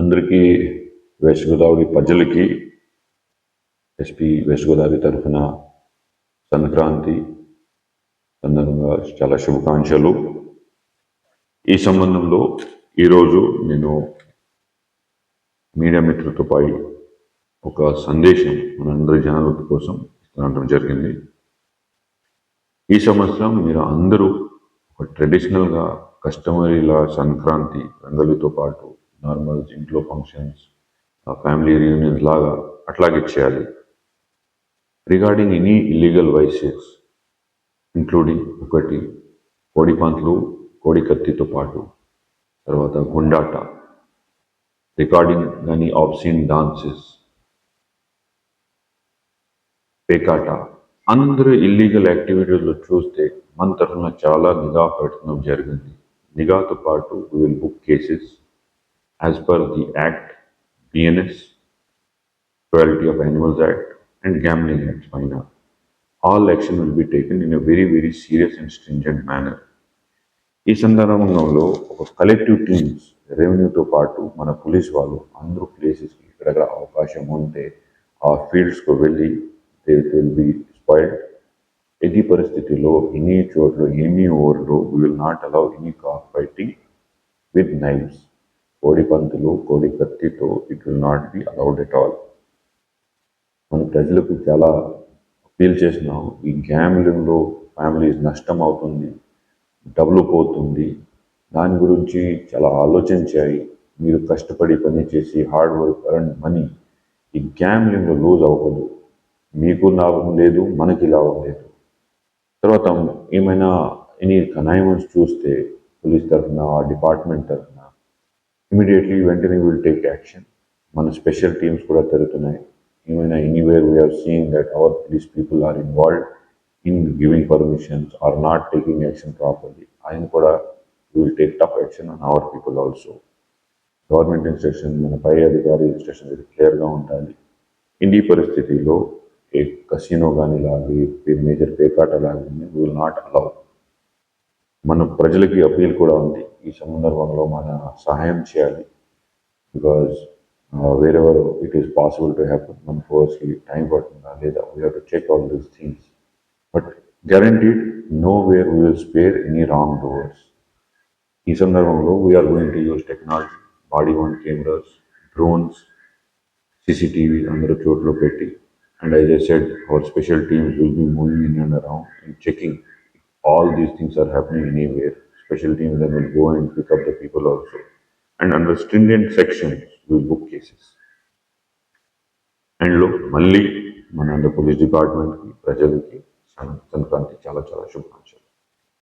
అందరికీ వెస్ట్ గోదావరి ప్రజలకి SP west Godavari తరఫున సంక్రాంతి సందర్భంగా చాలా శుభాకాంక్షలు. ఈ సంబంధంలో ఈరోజు నేను మీడియా మిత్రులతోపై ఒక సందేశం మనందరి జనాల కోసం ఇస్తడం జరిగింది. ఈ సంవత్సరం మీరు అందరూ ఒక ట్రెడిషనల్గా కస్టమరీలా సంక్రాంతి రంగులతో పాటు నార్మల్ ఇంట్లో ఫంక్షన్స్ ఫ్యామిలీ రీయూనియన్స్ లాగా అట్లాగే చేయాలి. Regarding any illegal vices including ఒకటి కోడి పంతులు కోడి కత్తితో పాటు తర్వాత గుండాట. రికార్డింగ్ కానీ ఆప్సీన్ డాన్సెస్ పేకాట. అందరూ ఇల్లీగల్ యాక్టివిటీస్లో చూస్తే మన తరఫున చాలా నిఘా పెట్టడం జరిగింది. నిఘాతో పాటు will book cases as per the act BNS quality of animals act and gambling acts పైన all action will be taken in a very very serious and stringent manner ఈ సందర్భంలో ఒక కలెక్టివ్ టీమ్స్ రెవెన్యూతో పాటు మన పోలీస్ వాళ్ళు అందరూ ప్లేసెస్కి ఎక్కడెక్కడ అవకాశం ఉంటే ఆ ఫీల్డ్స్కు వెళ్ళి దే విల్ బి స్పాయిల్డ్ ఎది పరిస్థితిలో ఎనీ చోట్ల ఎనీ ఓవర్లో we will not allow any car fighting with knives కోడి పంతులు కోడి కత్తితో it will not be allowed at all. మనం ప్రజలకు చాలా అపీల్ చేసినాం ఈ గ్యామ్లింగ్లో ఫ్యామిలీస్ నష్టం అవుతుంది డబ్బులు పోతుంది దాని గురించి చాలా ఆలోచించాయి మీరు కష్టపడి పని చేసి హార్డ్ వర్క్ అర్న్ మనీ ఈ గ్యామ్లింగ్లో లూజ్ అవ్వదు మీకు లాభం లేదు మనకి లాభం లేదు. తర్వాత ఏమైనా ఎనీ కనైమన్స్ చూస్తే పోలీస్ తరఫున డిపార్ట్మెంట్ తరఫున ఇమీడియట్లీ వెంటనే విల్ టేక్ యాక్షన్ మన స్పెషల్ టీమ్స్ కూడా తిరుగుతున్నాయి. ఏమైనా anywhere we are seeing that our these people are involved in giving permissions or not taking action properly ఆయన కూడా will take tough action on our people also government instruction మన పై అధికారి instruction ఇది క్లియర్గా ఉండాలి. ఇండి పరిస్థితిలో ఏ కసినో కానీ లాగి మేజర్ పేకాట లాగి విల్ నాట్ అలౌ మన ప్రజలకి అపీల్ కూడా ఉంది. ఈ సందర్భంలో మన సహాయం చేయాలి. Because wherever it is possible to happen మన ఫోర్స్కి టైం పడుతుందా లేదా we have to check all these things but guaranteed no where we will spare any wrongdoers ఈ సందర్భంలో we are going to use technology body worn cameras drones CCTV అందరూ చోట్ల పెట్టి and I just said our special teams will be moving in and around and checking all these things are happening anywhere. Special teams then will go and pick up the people also. And under stringent sections, we will book cases. And లో మళ్ళీ మన police డిపార్ట్మెంట్కి ప్రజలకి సం- సంక్రాంతి చాలా చాలా శుభాకాంక్షలు